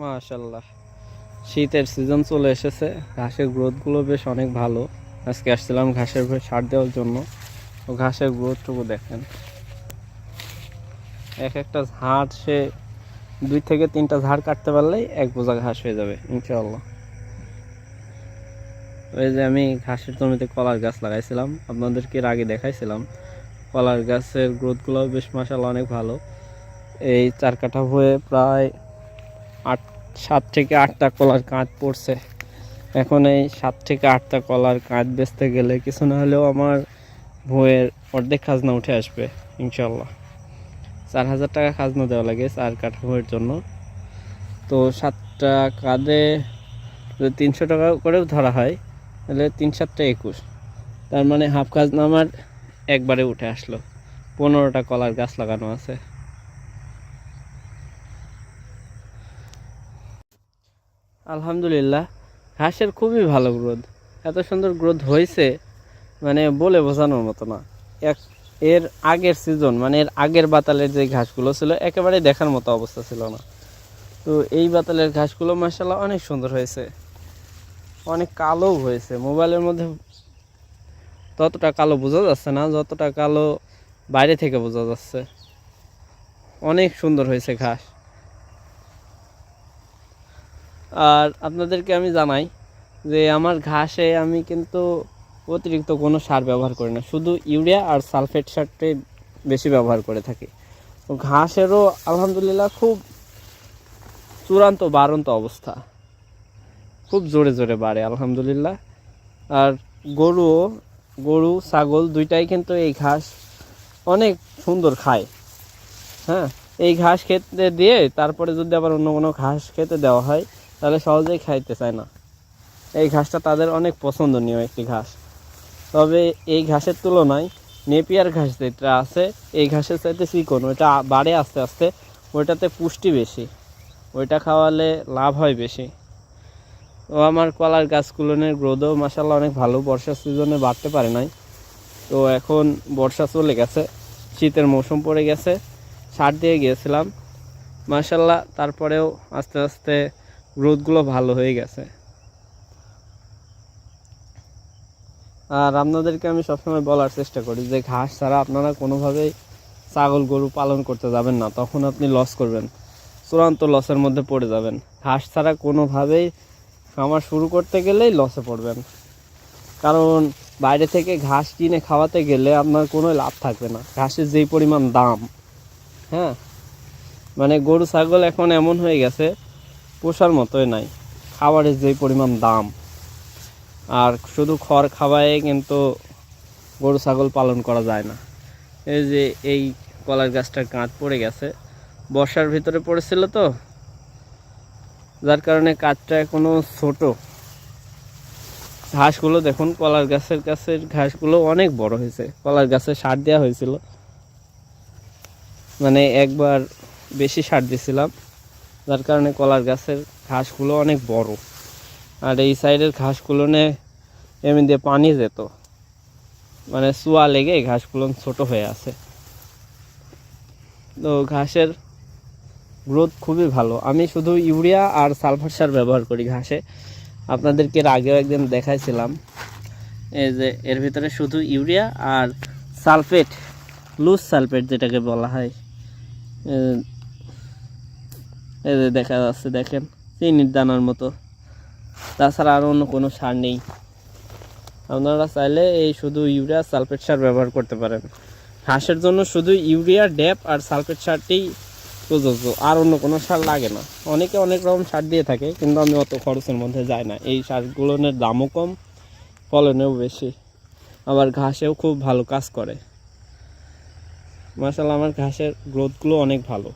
মাশাল্লাহ শীতের সিজন চলে এসেছে, ঘাসের গ্রোথগুলো বেশ অনেক ভালো। আজকে আসছিলাম ঘাসের সার দেওয়ার জন্য। তো ঘাসের গ্রোথটুকু দেখেন। এক একটা ঝাড় সে দুই থেকে তিনটা ঝাড় কাটতে পারলেই এক বোঝা ঘাস হয়ে যাবে, ইনশাআল্লাহ। ওই যে আমি ঘাসের জমিতে কলার গাছ লাগাইছিলাম আপনাদেরকে এর আগে দেখাইছিলাম? কলার গাছের গ্রোথগুলো বেশ মাসাল্লাহ অনেক ভালো। এই চার কাঠা হয়ে প্রায় সাত থেকে আটটা কলার কাঁধ পড়ছে। এখন এই সাত থেকে আটটা কলার কাঁধ বেচতে গেলে কিছু না হলেও আমার ভুঁয়ের অর্ধেক খাজনা উঠে আসবে ইনশাল্লাহ চার হাজার টাকা খাজনা দেওয়া লাগে চার কাঠা ভুঁয়ের জন্য। তো সাতটা কাঁধে যদি তিনশো টাকা করেও ধরা হয়, তাহলে তিন সাতটা একুশ। তার মানে হাফ খাজনা আমার একবারে উঠে আসলো। পনেরোটা কলার গাছ লাগানো আছে। আলহামদুলিল্লাহ ঘাসের খুবই ভালো গ্রোথ। এত সুন্দর গ্রোথ হয়েছে মানে বলে বোঝানোর মতো না। এক, এর আগের সিজন মানে এর আগের বাতালের যে ঘাসগুলো ছিল, একেবারে দেখার মতো অবস্থা ছিল না। তো এই বাতালের ঘাসগুলো মাসাল্লাহ অনেক সুন্দর হয়েছে। অনেক কালো হয়েছে। মোবাইলের মধ্যে ততটা কালো বোঝা যাচ্ছে না, যতটা কালো বাইরে থেকে বোঝা যাচ্ছে। অনেক সুন্দর হয়েছে ঘাস। আর আপনাদেরকে আমি জানাই যে আমার ঘাসে আমি কিন্তু অতিরিক্ত কোনো সার ব্যবহার করি না। শুধু ইউরিয়া আর সালফেট সারটাই বেশি ব্যবহার করে থাকি। ঘাসেরও আলহামদুলিল্লাহ খুব চূড়ান্ত বাড়ন্ত অবস্থা। খুব জোরে জোরে বাড়ে, আলহামদুলিল্লাহ। আর গরুও, গরু, ছাগল দুইটাই কিন্তু এই ঘাস অনেক সুন্দর খায়। হ্যাঁ এই ঘাস খেতে দিয়ে তারপরে যদি আবার অন্য কোনো ঘাস খেতে দেওয়া হয় তাহলে সহজেই খাইতে চায় না। এই ঘাসটা তাদের অনেক পছন্দনীয় একটি ঘাস। তবে এই ঘাসের তুলনায় নেপিয়ার ঘাস যেটা আছে, এই ঘাসের চাইতে চিকন ওইটা বাড়ে আস্তে আস্তে ওইটাতে পুষ্টি বেশি। ওইটা খাওয়ালে লাভ হয় বেশি। ও আমার কলার গাছগুলোনের গ্রোথও মাসাল্লাহ অনেক ভালো। বর্ষার সিজনে বাড়তে পারে নাই। তো এখন বর্ষা চলে গেছে, শীতের মৌসুম পড়ে গেছে, সার দিয়ে গিয়েছিলাম। মাসাল্লাহ তারপরেও আস্তে আস্তে গ্রোথগুলো ভালো হয়ে গেছে। আর আপনাদেরকে আমি সবসময় বলার চেষ্টা করি যে ঘাস ছাড়া আপনারা কোনোভাবেই ছাগল গরু পালন করতে যাবেন না, তখন আপনি লস করবেন। চূড়ান্ত লসের মধ্যে পড়ে যাবেন। ঘাস ছাড়া কোনোভাবেই খামার শুরু করতে গেলেই লসে পড়বেন। কারণ বাইরে থেকে ঘাস কিনে খাওয়াতে গেলে আপনার কোনো লাভ থাকবে না। ঘাসের যেই পরিমাণ দাম হ্যাঁ? মানে গরু, ছাগল এখন এমন হয়ে গেছে পোষার মতোই নাই। খাবারের যে পরিমাণ দাম। আর শুধু খড় খাওয়ায় কিন্তু গরু, ছাগল পালন করা যায় না। এই যে এই কলার গাছটার কাঁধ পড়ে গেছে। বর্ষার ভিতরে পড়েছিল তো। যার কারণে কাঠটা এখনও ছোট। ঘাসগুলো দেখুন, কলার গাছের গাছের ঘাসগুলো অনেক বড় হয়েছে। কলার গাছে সার দেওয়া হয়েছিল। মানে একবার বেশি সার দিয়েছিলাম। যার কারণে কলার গাছের ঘাসগুলো অনেক বড়। আর এই সাইডের ঘাসগুলো এমনি দিয়ে পানি যেত। মানে চুয়া লেগে ঘাসগুলো ছোট হয়ে আছে। তো ঘাসের গ্রোথ খুবই ভালো। আমি শুধু ইউরিয়া আর সালফার সার ব্যবহার করি ঘাসে। আপনাদেরকে এর আগেও একদিন দেখাইছিলাম। এই যে এর ভিতরে শুধু ইউরিয়া আর সালফেট, লুজ সালফেট যেটাকে বলা হয়। এই যে দেখা যাচ্ছে, দেখেন, চিনির দানার মতো। তাছাড়া আর অন্য কোনো সার নেই। আপনারা চাইলে এই শুধু ইউরিয়া সালফেট সার ব্যবহার করতে পারেন। ঘাসের জন্য শুধু ইউরিয়া, ড্যাপ আর সালফেট সারটি প্রযোজ্য। আর অন্য কোনো সার লাগে না। অনেকে অনেক রকম সার দিয়ে থাকে, কিন্তু আমি অত খরচের মধ্যে যাই না। এই সারগুলোর দামও কম, ফলনেও বেশি। আবার ঘাসেও খুব ভালো কাজ করে। মাসাল্লাহ আমার ঘাসের গ্রোথগুলো অনেক ভালো।